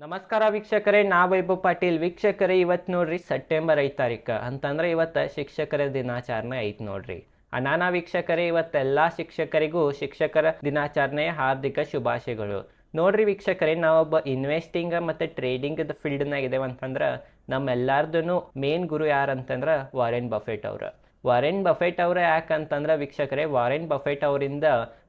ನಮಸ್ಕಾರ ವೀಕ್ಷಕರೇ ನಾ ವೈಭವ್ ಪಾಟೀಲ್. ವೀಕ್ಷಕರೇ, ಇವತ್ತು ನೋಡ್ರಿ ಸೆಪ್ಟೆಂಬರ್ ಐದು ತಾರೀಕು. ಅಂತಂದ್ರೆ ಇವತ್ತು ಶಿಕ್ಷಕರ ದಿನಾಚರಣೆ ಐತೆ ನೋಡ್ರಿ. ಅನಾನಾ ವೀಕ್ಷಕರೇ ಇವತ್ತೆಲ್ಲ ಶಿಕ್ಷಕರಿಗೂ ಶಿಕ್ಷಕರ ದಿನಾಚರಣೆಯ ಹಾರ್ದಿಕ ಶುಭಾಶಯಗಳು. ನೋಡ್ರಿ ವೀಕ್ಷಕರೇ ನಾವೊಬ್ಬ ಇನ್ವೆಸ್ಟಿಂಗ್ ಮತ್ತು ಟ್ರೇಡಿಂಗ್ ಫೀಲ್ಡ್ನಾಗ ಇದೇವೆ ಅಂತಂದ್ರೆ ನಮ್ಮೆಲ್ಲಾರ್ದು ಮೇನ್ ಗುರು ಯಾರಂತಂದ್ರೆ ವಾರೆನ್ ಬಫೆಟ್ ಅವ್ರು. ವಾರೆನ್ ಬಫೆಟ್ ಅವರೇ ಯಾಕಂತಂದ್ರೆ ವೀಕ್ಷಕರೇ, ವಾರೆನ್ ಬಫೆಟ್ ಅವರಿಂದ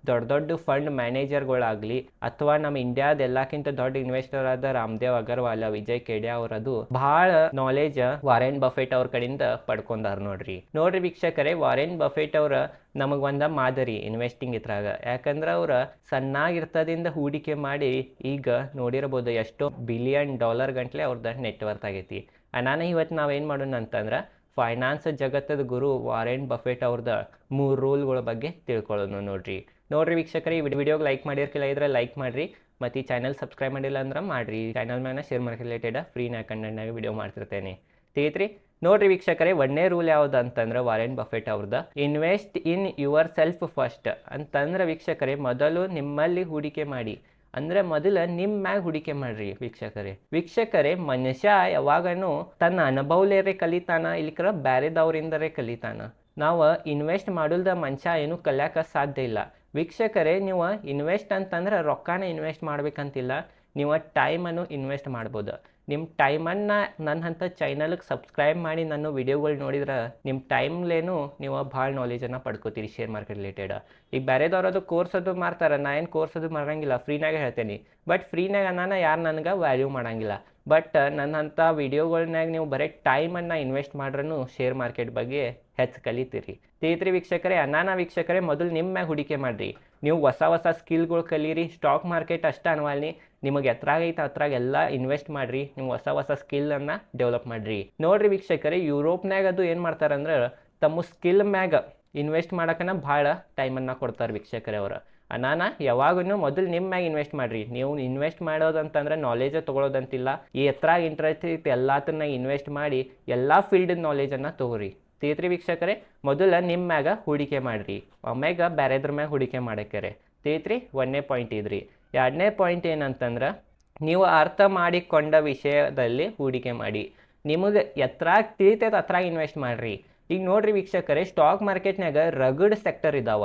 ದೊಡ್ಡ ದೊಡ್ಡ ಫಂಡ್ ಮ್ಯಾನೇಜರ್ಗಳಾಗಲಿ ಅಥವಾ ನಮ್ಮ ಇಂಡಿಯಾದ ಎಲ್ಲಕ್ಕಿಂತ ದೊಡ್ಡ ಇನ್ವೆಸ್ಟರ್ ಆದ ರಾಮದೇವ್ ಅಗರ್ವಾಲ್, ವಿಜಯ್ ಕೆಡಿಯಾ ಅವರದು ಬಹಳ ನಾಲೆಜ್ ವಾರೆನ್ ಬಫೆಟ್ ಅವ್ರ ಕಡೆಯಿಂದ ಪಡ್ಕೊಂಡಾರ ನೋಡ್ರಿ. ನೋಡ್ರಿ ವೀಕ್ಷಕರೇ, ವಾರೆನ್ ಬಫೆಟ್ ಅವರ ನಮಗೆ ಒಂದ ಮಾದರಿ ಇನ್ವೆಸ್ಟಿಂಗ್ ಇದ್ರಾಗ. ಯಾಕಂದ್ರೆ ಅವ್ರ ಸಣ್ಣಾಗಿರ್ತದಿಂದ ಹೂಡಿಕೆ ಮಾಡಿ ಈಗ ನೋಡಿರಬಹುದು ಎಷ್ಟೋ ಬಿಲಿಯನ್ ಡಾಲರ್ ಗಂಟ್ಲೆ ಅವ್ರದ್ದು ನೆಟ್ವರ್ತ್ ಆಗೈತಿ. ನಾನು ಇವತ್ತು ನಾವೇನು ಮಾಡೋಣ ಅಂತಂದ್ರೆ ಫೈನಾನ್ಸ್ ಜಗತ್ತದ ಗುರು ವಾರೆನ್ ಬಫೆಟ್ ಅವ್ರದ ಮೂರು ರೂಲ್ಗಳ ಬಗ್ಗೆ ತಿಳ್ಕೊಳ್ಳೋಣ ನೋಡ್ರಿ. ನೋಡ್ರಿ ವೀಕ್ಷಕರೇ, ಈ ವಿಡಿಯೋಗೆ ಲೈಕ್ ಮಾಡಿರ್ಕಿಲ್ಲ ಇದ್ರೆ ಲೈಕ್ ಮಾಡಿರಿ. ಮತ್ತು ಈ ಚಾನಲ್ ಸಬ್ಸ್ಕ್ರೈಬ್ ಮಾಡಿಲ್ಲ ಅಂದ್ರೆ ಮಾಡಿರಿ. ಚಾನಲ್ ಮೇಲೆ ಶೇರ್ ಮಾರ್ಕೆಟ್ ರಿಲೇಟೆಡ್ ಫ್ರೀನಾಗ ಕಂಟೆಂಟ್ನಾಗ ವಿಡಿಯೋ ಮಾಡ್ತಿರ್ತೇನೆ. ತಿಳಿತ್ರಿ? ನೋಡ್ರಿ ವೀಕ್ಷಕರೇ, ಒಂದೇ ರೂಲ್ ಯಾವ್ದು ಅಂತಂದ್ರೆ ವಾರೆನ್ ಬಫೆಟ್ ಅವ್ರದ್ದು invest in yourself first ಅಂತಂದ್ರೆ ವೀಕ್ಷಕರೇ, ಮೊದಲು ನಿಮ್ಮಲ್ಲಿ ಹೂಡಿಕೆ ಮಾಡಿ. ಅಂದ್ರೆ ಮೊದಲ ನಿಮ್ಮ ಮ್ಯಾಗ ಹೂಡಿಕೆ ಮಾಡ್ರಿ ವೀಕ್ಷಕರೇ. ವೀಕ್ಷಕರೇ, ಮನುಷ್ಯ ಯಾವಾಗನು ತನ್ನ ಅನುಭವಲೇರೆ ಕಲಿತಾನ ಇಲ್ಲಿಕ್ರ ಬ್ಯಾರೆದವ್ರಿಂದರೇ ಕಲಿತಾನ. ನಾವು ಇನ್ವೆಸ್ಟ್ ಮಾಡಲ್ದ ಮನುಷ್ಯ ಏನು ಕಲಿಯಾಕ ಸಾಧ್ಯ ಇಲ್ಲ. ವೀಕ್ಷಕರೇ, ನೀವು ಇನ್ವೆಸ್ಟ್ ಅಂತಂದ್ರೆ ರೊಕ್ಕನ ಇನ್ವೆಸ್ಟ್ ಮಾಡ್ಬೇಕಂತಿಲ್ಲ. ನೀವು ಟೈಮನ್ನು ಇನ್ವೆಸ್ಟ್ ಮಾಡ್ಬೋದು. ನಿಮ್ಮ ಟೈಮನ್ನು ನನ್ನ ಅಂಥ ಚೈನಲ್ಗೆ ಸಬ್ಸ್ಕ್ರೈಬ್ ಮಾಡಿ ನನ್ನ ವಿಡಿಯೋಗಳು ನೋಡಿದ್ರೆ ನಿಮ್ಮ ಟೈಮ್ಲೇನು ನೀವು ಭಾಳ ನಾಲೆಜನ್ನು ಪಡ್ಕೋತೀರಿ ಶೇರ್ ಮಾರ್ಕೆಟ್ ರಿಲೇಟೆಡ್ ಈಗ ಬೇರೆದವ್ರು ಅದು ಕೋರ್ಸ್ ಅದು ಮಾಡ್ತಾರೆ, ನಾ ಏನು ಕೋರ್ಸ್ ಅದು ಮಾಡೋಂಗಿಲ್ಲ ಫ್ರೀನಾಗೆ ಹೇಳ್ತೇನೆ. ಬಟ್ ಫ್ರೀನಾಗ ನಾನು ಯಾರು ನನಗೆ ವ್ಯಾಲ್ಯೂ ಮಾಡಂಗಿಲ್ಲ. ಬಟ್ ನನ್ನಂಥ ವಿಡಿಯೋಗಳ್ನಾಗ ನೀವು ಬರೀ ಟೈಮನ್ನು ಇನ್ವೆಸ್ಟ್ ಮಾಡ್ರೂ ಶೇರ್ ಮಾರ್ಕೆಟ್ ಬಗ್ಗೆ ಹೆಚ್ಚು ಕಲಿತೀರಿ. ತೀತ್ರಿ ವೀಕ್ಷಕರೇ ಅನಾನ ವೀಕ್ಷಕರೇ, ಮೊದಲು ನಿಮ್ಮ ಮ್ಯಾಗ ಹೂಡಿಕೆ ಮಾಡಿರಿ. ನೀವು ಹೊಸ ಹೊಸ ಸ್ಕಿಲ್ಗಳು ಕಲೀರಿ, ಸ್ಟಾಕ್ ಮಾರ್ಕೆಟ್ ಅಷ್ಟೇ ಅನ್ವಾಲ್ನಿ. ನಿಮಗೆ ಎತ್ರಾಗೈತ ಅತ್ರಾಗ ಎಲ್ಲ ಇನ್ವೆಸ್ಟ್ ಮಾಡ್ರಿ. ನೀವು ಹೊಸ ಹೊಸ ಸ್ಕಿಲ್ಲನ್ನು ಡೆವಲಪ್ ಮಾಡ್ರಿ. ನೋಡ್ರಿ ವೀಕ್ಷಕರೇ ಯುರೋಪ್ನಾಗ ಅದು ಏನು ಮಾಡ್ತಾರಂದ್ರೆ, ತಮ್ಮ ಸ್ಕಿಲ್ ಮ್ಯಾಗ ಇನ್ವೆಸ್ಟ್ ಮಾಡೋಕನ ಭಾಳ ಟೈಮನ್ನು ಕೊಡ್ತಾರೆ ವೀಕ್ಷಕರೇ ಅವರು. ನಾನು ಯಾವಾಗೂ ಮೊದಲು ನಿಮ್ಮ ಮ್ಯಾಗ ಇನ್ವೆಸ್ಟ್ ಮಾಡ್ರಿ. ನೀವು ಇನ್ವೆಸ್ಟ್ ಮಾಡೋದಂತಂದ್ರೆ ನಾಲೆಜ್ ತೊಗೊಳೋದಂತಿಲ್ಲ. ಈ ಎತ್ರಾಗ ಇಂಟ್ರೆಸ್ಟ್ ಇತ್ತು ಎಲ್ಲಾತನ್ನ ಇನ್ವೆಸ್ಟ್ ಮಾಡಿ, ಎಲ್ಲ ಫೀಲ್ಡ್ ನಾಲೇಜನ್ನು ತೊಗೋರಿ. ತೀತ್ರಿ ವೀಕ್ಷಕರೇ, ಮೊದಲ ನಿಮ್ಮ ಮ್ಯಾಗ ಹೂಡಿಕೆ ಮಾಡಿರಿ. ಒಮ್ಮೆಗ ಬೇರೆದ್ರ ಮ್ಯಾಗ ಹೂಡಿಕೆ ಮಾಡಕ್ಕೆರೆ. ತೇತ್ರಿ ಒಂದನೇ ಪಾಯಿಂಟ್ ಇದ್ರಿ. ಎರಡನೇ ಪಾಯಿಂಟ್ ಏನಂತಂದ್ರೆ, ನೀವು ಅರ್ಥ ಮಾಡಿಕೊಂಡ ವಿಷಯದಲ್ಲಿ ಹೂಡಿಕೆ ಮಾಡಿ. ನಿಮಗೆ ಎತ್ರಾಗ ತಿಳಿತೈತೆ ಅತ್ರಾಗ ಇನ್ವೆಸ್ಟ್ ಮಾಡಿರಿ. ಈಗ ನೋಡ್ರಿ ವೀಕ್ಷಕರೇ ಸ್ಟಾಕ್ ಮಾರ್ಕೆಟ್ನಾಗ ರಗಡ್ ಸೆಕ್ಟರ್ ಇದಾವ.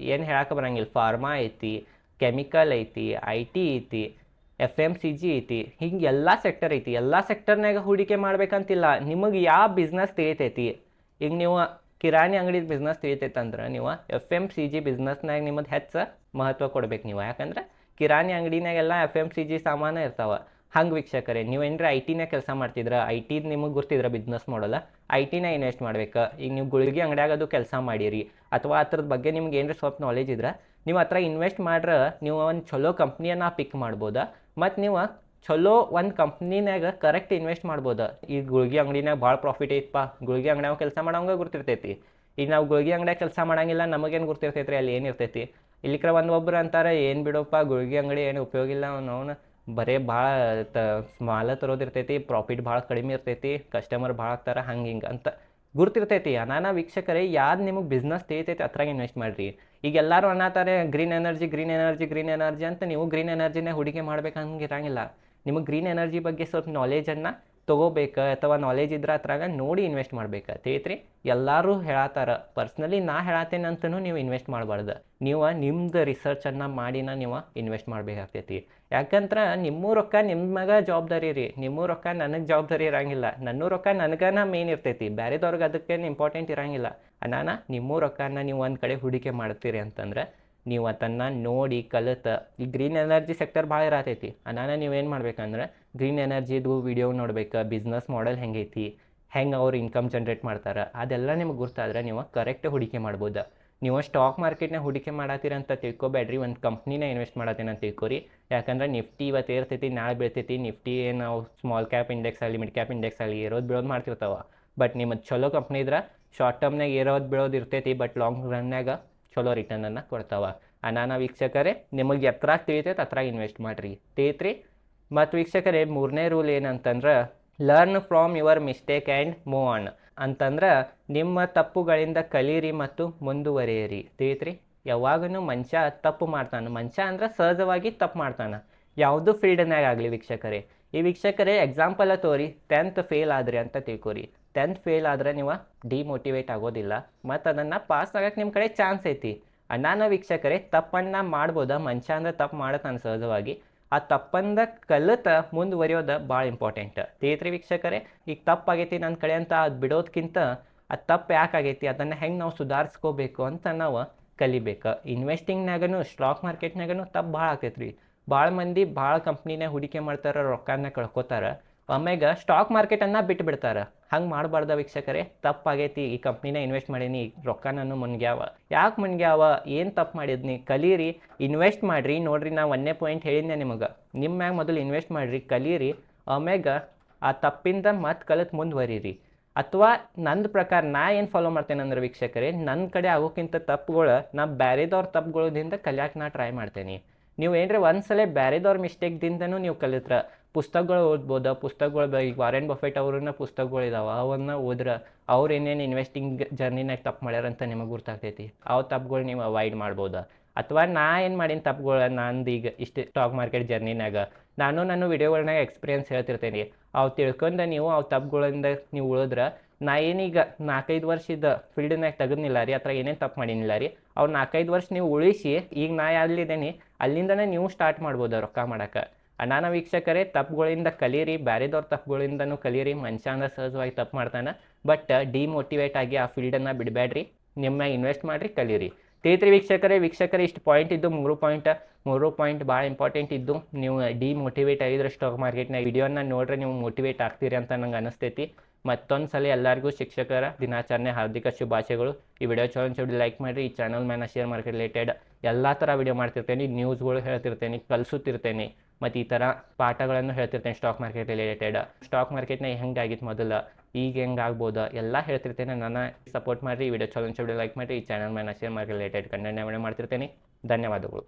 ಏನು ಹೇಳಕ್ಕೆ ಬರಂಗಿಲ್ಲ. ಫಾರ್ಮಾ ಐತಿ ಕೆಮಿಕಲ್ ಐತಿ ಐ ಟಿ ಐತಿ ಎಫ್ ಎಂ ಸಿ ಜಿ ಐತಿ, ಹಿಂಗೆ ಎಲ್ಲ ಸೆಕ್ಟರ್ ಐತಿ. ಎಲ್ಲ ಸೆಕ್ಟರ್ನಾಗ ಹೂಡಿಕೆ ಮಾಡ್ಬೇಕಂತಿಲ್ಲ. ನಿಮಗೆ ಯಾವ ಬಿಸ್ನೆಸ್ ತಿಳಿತೈತಿ? ಈಗ ನೀವು ಕಿರಾಣಿ ಅಂಗಡಿ ಬಿಸ್ನೆಸ್ ತಿಳಿತೈತಂದ್ರೆ ನೀವು ಎಫ್ ಎಂ ಸಿ ಜಿ ಬಿಸ್ನೆಸ್ನಾಗ ನಿಮ್ಮದು ಹೆಚ್ಚು ಮಹತ್ವ ಕೊಡ್ಬೇಕು ನೀವು. ಯಾಕಂದ್ರೆ ಕಿರಾಣಿ ಅಂಗಡಿನಾಗೆಲ್ಲ ಎಫ್ ಎಂ ಸಿ ಜಿ ಸಾಮಾನು ಇರ್ತಾವೆ. ಹಂಗೆ ವೀಕ್ಷಕರೇ, ನೀವು ಏನರ ಐ ಟಿನಾಗ ಕೆಲಸ ಮಾಡ್ತಿದ್ರ? ಐ ಟಿ ನಿಮಗೆ ಗೊತ್ತಿದ್ರ ಬಿಸ್ನೆಸ್ ಮಾಡೋಲ್ಲ ಐ ಟಿನ ಇನ್ವೆಸ್ಟ್ ಮಾಡ್ಬೇಕು. ಈಗ ನೀವು ಗುಳಿಗೆ ಅಂಗಡಿಯಾಗ ಅದು ಕೆಲಸ ಮಾಡಿರಿ. ಅಥವಾ ಥರದ ಬಗ್ಗೆ ನಿಮ್ಗೆ ಏನರ ಸ್ವಲ್ಪ ನಾಲೆಜ್ ಇದ್ರೆ, ನೀವು ಹತ್ರ ಇನ್ವೆಸ್ಟ್ ಮಾಡ್ರೆ, ನೀವು ಒಂದು ಚಲೋ ಕಂಪ್ನಿಯನ್ನು ಪಿಕ್ ಮಾಡ್ಬೋದಾ. ಮತ್ತು ನೀವು ಚಲೋ ಒಂದು ಕಂಪ್ನಿನಾಗ ಕರೆಕ್ಟ್ ಇನ್ವೆಸ್ಟ್ ಮಾಡ್ಬೋದು. ಈ ಗುಳಿಗೆ ಅಂಗಡಿನಾಗ ಭಾಳ ಪ್ರಾಫಿಟ್ ಐತಪ್ಪ ಗುಳಿಗೆ ಅಂಗಡಿಯಾಗ ಕೆಲಸ ಮಾಡೋಂಗೆ ಗುರ್ತಿರ್ತೈತಿ. ಈಗ ನಾವು ಗುಳಿಗೆ ಅಂಗಡಿಯಾಗ ಕೆಲಸ ಮಾಡಂಗಿಲ್ಲ, ನಮಗೇನು ಗುರ್ತಿರ್ತೈತಿ ರೀ ಅಲ್ಲಿ ಏನು ಇರ್ತೈತಿ? ಇಲ್ಲಿಕ್ರ ಒಂದು ಒಬ್ರು ಅಂತಾರೆ, ಏನು ಬಿಡೋಪ್ಪ, ಗುಳಿಗೆ ಅಂಗಡಿ ಏನು ಉಪಯೋಗ ಇಲ್ಲ ಅವನು ಬರೇ ಭಾಳ ತ, ಮಾಲ ತರೋದಿರ್ತೈತಿ ಪ್ರಾಫಿಟ್ ಭಾಳ ಕಡಿಮೆ ಇರ್ತೈತಿ ಕಸ್ಟಮರ್ ಭಾಳ ಆಗ್ತಾರೆ, ಹಂಗೆ ಹಿಂಗೆ ಅಂತ ಗುರ್ತಿರ್ತೈತಿ. ಅನಾನ ವೀಕ್ಷಕರೇ, ಯಾರು ನಿಮಗೆ ಬಿಸ್ನೆಸ್ ತಿಳಿತೈತಿ ಅದ್ರಾಗ ಇನ್ವೆಸ್ಟ್ ಮಾಡಿರಿ. ಈಗ ಎಲ್ಲರೂ ಅನ್ನತಾರೆ green energy green energy green energy ಅಂತ ನೀವು ಗ್ರೀನ್ ಎನರ್ಜಿನೇ ಹೂಡಿಕೆ ಮಾಡ್ಬೇಕಂಗೆ ಇರಂಗಿಲ್ಲ. ನಿಮಗೆ ಗ್ರೀನ್ ಎನರ್ಜಿ ಬಗ್ಗೆ ಸ್ವಲ್ಪ ನಾಲೆಜನ್ನು ತೊಗೋಬೇಕು, ಅಥವಾ ನಾಲೆಜ್ ಇದ್ರೆ ಅದ್ರಾಗ ನೋಡಿ ಇನ್ವೆಸ್ಟ್ ಮಾಡ್ಬೇಕು. ತಿಳಿತ್ರಿ ಎಲ್ಲರೂ ಹೇಳತ್ತಾರ ಪರ್ಸ್ನಲಿ ನಾ ಹೇಳತ್ತೇನೆ ಅಂತಲೂ ನೀವು ಇನ್ವೆಸ್ಟ್ ಮಾಡಬಾರ್ದು. ನೀವು ನಿಮ್ದು ರಿಸರ್ಚನ್ನು ಮಾಡಿನ ನೀವು ಇನ್ವೆಸ್ಟ್ ಮಾಡಬೇಕಾಗ್ತೈತಿ. ಯಾಕಂದ್ರೆ ನಿಮ್ಮ ರೊಕ್ಕ ನಿಮ್ಮಾಗ ಜವಾಬ್ದಾರಿ ರೀ. ನಿಮ್ಮ ರೊಕ್ಕ ನನಗೆ ಜವಾಬ್ದಾರಿ ಇರಂಗಿಲ್ಲ. ನನ್ನ ರೊಕ್ಕ ನನಗನ ಮೇನ್ ಇರ್ತೈತಿ. ಬೇರೆದವ್ರಿಗೆ ಅದಕ್ಕೇನು ಇಂಪಾರ್ಟೆಂಟ್ ಇರಂಗಿಲ್ಲ. ಅನಾನ ನಿಮ್ಮೂ ರೊಕ್ಕನ ನೀವು ಒಂದು ಕಡೆ ಹೂಡಿಕೆ ಮಾಡ್ತೀರಿ ಅಂತಂದ್ರೆ ನೀವು ಅದನ್ನು ನೋಡಿ ಕಲಿತ, ಈ ಗ್ರೀನ್ ಎನರ್ಜಿ ಸೆಕ್ಟರ್ ಭಾಳ ಇರತೈತಿ. ಅನಾನ ನೀವೇನು ಮಾಡ್ಬೇಕಂದ್ರೆ ಗ್ರೀನ್ ಎನರ್ಜಿದು ವಿಡಿಯೋ ನೋಡ್ಬೇಕು ಬಿಸ್ನೆಸ್ ಮಾಡೆಲ್ ಹೆಂಗೈತಿ, ಹೆಂಗೆ ಅವ್ರು ಇನ್ಕಮ್ ಜನ್ರೇಟ್ ಮಾಡ್ತಾರೆ, ಅದೆಲ್ಲ ನಿಮ್ಗೆ ಗುರ್ತಾದ್ರೆ ನೀವು ಕರೆಕ್ಟ್ ಹೂಡಿಕೆ ಮಾಡ್ಬೋದು. ನೀವು ಸ್ಟಾಕ್ ಮಾರ್ಕೆಟ್ನ ಹೂಡಿಕೆ ಮಾಡತ್ತೀರ ಅಂತ ತಿಳ್ಕೊಬೇಡ್ರಿ, ಒಂದು ಕಂಪ್ನಿನ ಇನ್ವೆಸ್ಟ್ ಮಾಡತ್ತೀನಿ ಅಂತ ತಿಳ್ಕೊರಿ. ಯಾಕಂದ್ರೆ ನಿಫ್ಟಿ ಇವತ್ತು ಏರ್ತೈತಿ ನಾಳೆ ಬೀಳ್ತೈತಿ, ನಿಫ್ಟಿ ನಾವು ಸ್ಮಾಲ್ ಕ್ಯಾಪ್ ಇಂಡೆಕ್ಸ್ ಆಗಲಿ ಮಿಡ್ ಕ್ಯಾಪ್ ಇಂಡೆಕ್ಸ್ ಆಗಲಿ ಇರೋದು ಬೀಳೋದು ಮಾಡ್ತಿರ್ತಾವ. ಬಟ್ ನಿಮ್ಮದು ಚಲೋ ಕಂಪ್ನಿ ಇದ್ರೆ ಶಾರ್ಟ್ ಟರ್ಮ್ನಾಗ ಇರೋದು ಬೀಳೋದು ಇರ್ತೈತಿ ಬಟ್ ಲಾಂಗ್ ರನ್ನಾಗ ಚಲೋ ರಿಟರ್ನನ್ನು ಕೊಡ್ತಾವ. ಅನಾನ ವೀಕ್ಷಕರೇ, ನಿಮಗೆ ಎತ್ರಾಗ ತಿಳಿತೈತೆ ಅತ್ರಾಗ ಇನ್ವೆಸ್ಟ್ ಮಾಡಿರಿ. ತಿಳಿತ್ರಿ. ಮತ್ತು ವೀಕ್ಷಕರೇ, ಮೂರನೇ ರೂಲ್ ಏನಂತಂದ್ರೆ learn from your mistake and move on ಅಂತಂದ್ರೆ, ನಿಮ್ಮ ತಪ್ಪುಗಳಿಂದ ಕಲೀರಿ ಮತ್ತು ಮುಂದುವರಿಯಿರಿ. ತಿಳಿತ್ರಿ. ಯಾವಾಗೂ ಮನುಷ್ಯ ತಪ್ಪು ಮಾಡ್ತಾನೆ. ಮನುಷ್ಯ ಅಂದ್ರೆ ಸಹಜವಾಗಿ ತಪ್ಪು ಮಾಡ್ತಾನೆ. ಯಾವುದು ಫೀಲ್ಡ್ನಾಗ ಆಗಲಿ ವೀಕ್ಷಕರೇ. ಈ ವೀಕ್ಷಕರೇ ಎಕ್ಸಾಂಪಲ ತೋರಿ ಟೆಂತ್ ಫೇಲ್ ಆದ್ರಿ ಅಂತ ತಿಳ್ಕೊರಿ. ಟೆಂತ್ ಫೇಲ್ ಆದ್ರೆ ನೀವು ಡಿಮೋಟಿವೇಟ್ ಆಗೋದಿಲ್ಲ. ಮತ್ತು ಅದನ್ನು ಪಾಸ್ ಆಗೋಕ್ಕೆ ನಿಮ್ಮ ಕಡೆ ಚಾನ್ಸ್ ಐತಿ. ಅಣ್ಣಾನ ವೀಕ್ಷಕರೇ, ತಪ್ಪನ್ನು ಮಾಡ್ಬೋದು? ಮನುಷ್ಯ ಅಂದ್ರೆ ತಪ್ಪು ಮಾಡತ್ತಾನ ಸಹಜವಾಗಿ. ಆ ತಪ್ಪಂದ ಕಲಿತ ಮುಂದುವರಿಯೋದು ಭಾಳ ಇಂಪಾರ್ಟೆಂಟ್ ತಿಳಿತ್ರಿ ವೀಕ್ಷಕರೇ, ಈಗ ತಪ್ಪಾಗೈತಿ ನನ್ನ ಕಡೆ ಅಂತ ಅದು ಬಿಡೋದಕ್ಕಿಂತ ಆ ತಪ್ಪು ಯಾಕಾಗೈತಿ? ಅದನ್ನು ಹೆಂಗೆ ನಾವು ಸುಧಾರಿಸ್ಕೋಬೇಕು ಅಂತ ನಾವು ಕಲಿಬೇಕು. ಇನ್ವೆಸ್ಟಿಂಗ್ನಾಗೂ ಸ್ಟಾಕ್ ಮಾರ್ಕೆಟ್ನಾಗೂ ತಪ್ಪು ಭಾಳ ಆಗ್ತೈತ್ರಿ ಭಾಳ ಮಂದಿ ಭಾಳ ಕಂಪ್ನಿನೇ ಹೂಡಿಕೆ ಮಾಡ್ತಾರೆ, ರೊಕ್ಕನ ಕಳ್ಕೊತಾರೆ. ಆಮ್ಯಾಗ ಸ್ಟಾಕ್ ಮಾರ್ಕೆಟನ್ನು ಬಿಟ್ಟು ಬಿಡ್ತಾರೆ ಹಂಗೆ ಮಾಡಬಾರ್ದ ವೀಕ್ಷಕರೇ? ತಪ್ಪಾಗೈತಿ. ಈ ಕಂಪ್ನಿನ ಇನ್ವೆಸ್ಟ್ ಮಾಡೀನಿ. ರೊಕ್ಕ ನಾನು ಮುನ್ಗ್ಯಾವ. ಯಾಕೆ ಮುನ್ಗ್ಯಾವ? ಏನು ತಪ್ಪು ಮಾಡಿದ್ನಿ? ಕಲೀರಿ. ಇನ್ವೆಸ್ಟ್ ಮಾಡಿರಿ. ನೋಡ್ರಿ ನಾ ಒಂದೇ ಪಾಯಿಂಟ್ ಹೇಳಿದ್ದೆ ನಿಮಗೆ. ನಿಮ್ಮ ಮ್ಯಾಗ ಮೊದಲು ಇನ್ವೆಸ್ಟ್ ಮಾಡಿರಿ. ಕಲೀರಿ. ಆಮ್ಯಾಗ ಆ ತಪ್ಪಿಂದ ಮತ್ತೆ ಕಲಿತು ಮುಂದುವರೀರಿ. ಅಥವಾ ನಂದು ಪ್ರಕಾರ ನಾ ಏನು ಫಾಲೋ ಮಾಡ್ತೇನೆ ಅಂದ್ರೆ ವೀಕ್ಷಕರೇ ನನ್ನ ಕಡೆ ಆಗೋಕ್ಕಿಂತ ತಪ್ಪುಗಳು ನಾ ಬ್ಯಾರೆದವ್ರ ತಪ್ಪುಗಳದಿಂದ ಕಲಿಯಾಕೆ ನಾ ಟ್ರೈ ಮಾಡ್ತೇನೆ. ನೀವು ಏನ್ರಿ ಒಂದ್ಸಲ ಬ್ಯಾರೆದವ್ರ ಮಿಸ್ಟೇಕ್ದಿಂದನೂ ನೀವು ಕಲಿತ್ರ. ಪುಸ್ತಕಗಳು ಓದ್ಬೋದು, ಪುಸ್ತಕಗಳು ಈಗ ವಾರೆನ್ ಬಫೆಟ್ ಅವ್ರನ್ನ ಪುಸ್ತಕಗಳು ಇದಾವೆ ಅವನ್ನ ಓದ್ರೆ, ಅವ್ರು ಏನೇನು ಇನ್ವೆಸ್ಟಿಂಗ್ ಜರ್ನಿನಾಗ ತಪ್ಪು ಮಾಡ್ಯಾರ ಅಂತ ನಿಮಗೆ ಗೊತ್ತಾಗ್ತೈತಿ ಅವು ತಪ್ಪುಗಳು ನೀವು ಅವಾಯ್ಡ್ ಮಾಡ್ಬೋದು. ಅಥವಾ ನಾ ಏನು ಮಾಡೀನಿ ತಪ್ಪುಗಳು, ನಂದು ಈಗ ಇಷ್ಟು ಸ್ಟಾಕ್ ಮಾರ್ಕೆಟ್ ಜರ್ನಿನಾಗ ನಾನು ನನ್ನ ವಿಡಿಯೋಗಳನ್ನಾಗ ಎಕ್ಸ್ಪೀರಿಯನ್ಸ್ ಹೇಳ್ತಿರ್ತೇನೆ. ಅವು ತಿಳ್ಕೊಂಡು ನೀವು ಅವು ತಪ್ಪುಗಳಿಂದ ನೀವು ಉಳಿದ್ರೆ, ನಾ ಏನೀಗ ನಾಲ್ಕೈದು ವರ್ಷದ ಫೀಲ್ಡ್ನಾಗ ತೆಗೆದ್ನಿಲ್ಲ ರೀ ಅಥವಾ ಏನೇನು ತಪ್ಪು ಮಾಡಿನಿಲ್ಲ ರೀ, ಅವ್ರು ನಾಲ್ಕೈದು ವರ್ಷ ನೀವು ಉಳಿಸಿ, ಈಗ ನಾ ಎಲ್ಲಿದ್ದೇನೆ ಅಲ್ಲಿಂದನೇ ನೀವು ಸ್ಟಾರ್ಟ್ ಮಾಡ್ಬೋದು ರೊಕ್ಕ ಮಾಡಕ್ಕೆ ಅನಾನ ವೀಕ್ಷಕರೇ, ತಪ್ಪುಗಳಿಂದ ಕಲೀರಿ, ಬ್ಯಾರೆದವ್ರ ತಪ್ಪುಗಳಿಂದನೂ ಕಲೀರಿ ಮನುಷ್ಯ ಅಂದ್ರೆ ಸಹಜವಾಗಿ ತಪ್ಪು ಮಾಡ್ತಾನೆ. ಬಟ್ ಡಿಮೋಟಿವೇಟ್ ಆಗಿ ಆ ಫೀಲ್ಡನ್ನು ಬಿಡಬೇಡ್ರಿ ನಿಮ್ಮ ಇನ್ವೆಸ್ಟ್ ಮಾಡಿರಿ, ಕಲೀರಿ. ತಿಳಿತ್ರಿ ವೀಕ್ಷಕರೇ ವೀಕ್ಷಕರೇ, ಇಷ್ಟು ಪಾಯಿಂಟ್ ಇದ್ದು ಮೂರು ಪಾಯಿಂಟ್ ಮೂರು ಪಾಯಿಂಟ್ ಭಾಳ ಇಂಪಾರ್ಟೆಂಟ್ ಇದ್ದು ನೀವು ಡಿಮೋಟಿವೇಟ್ ಆಗಿದ್ರೆ ಸ್ಟಾಕ್ ಮಾರ್ಕೆಟ್ನ ವಿಡಿಯೋನ ನೋಡ್ರೆ ನೀವು ಮೋಟಿವೇಟ್ ಆಗ್ತೀರಿ ಅಂತ ನಂಗೆ ಅನಿಸ್ತೈತಿ. ಮತ್ತೊಂದು ಸಲ ಎಲ್ಲರಿಗೂ ಶಿಕ್ಷಕರ ದಿನಾಚರಣೆ, ಹಾರ್ದಿಕ ಶುಭಾಶಯಗಳು. ಈ ವಿಡಿಯೋ ಚಲೋ ಚಲೋ ಲೈಕ್ ಮಾಡಿರಿ, ಈ ಚಾನಲ್ ಮ್ಯಾನ ಶೇರ್ ಮಾರ್ಕೆಟ್ ರಿಲೇಟೆಡ್ ಎಲ್ಲ ಥರ ವಿಡಿಯೋ ಮಾಡ್ತಿರ್ತೇನೆ ನ್ಯೂಸ್ಗಳು ಹೇಳ್ತಿರ್ತೇನೆ, ಕಲಿಸುತ್ತಿರ್ತೇನೆ. ಮತ್ತು ಈ ಥರ ಪಾಠಗಳನ್ನು ಹೇಳ್ತಿರ್ತೇನೆ ಸ್ಟಾಕ್ ಮಾರ್ಕೆಟ್ ರಿಲೇಟೆಡ್ ಸ್ಟಾಕ್ ಮಾರ್ಕೆಟ್ನ ಹೆಂಗಾಗಿತ್ತು ಮೊದಲು? ಈಗ ಹೆಂಗೆ ಆಗ್ಬೋದು? ಎಲ್ಲ ಹೇಳ್ತಿರ್ತೇನೆ. ನನ್ನ ಸಪೋರ್ಟ್ ಮಾಡಿರಿ ವಿಡಿಯೋ ಚಲೋ ಚಲೋ ಲೈಕ್ ಮಾಡಿರಿ, ಈ ಚಾನಲ್ ಮೇಲೆ ಶೇರ್ ಮಾರ್ಕೆಟ್ ರಿಲೇಟೆಡ್ ಕಂಟೆಂಟ್ ಮಾಡ್ತಿರ್ತೇನೆ. ಧನ್ಯವಾದಗಳು.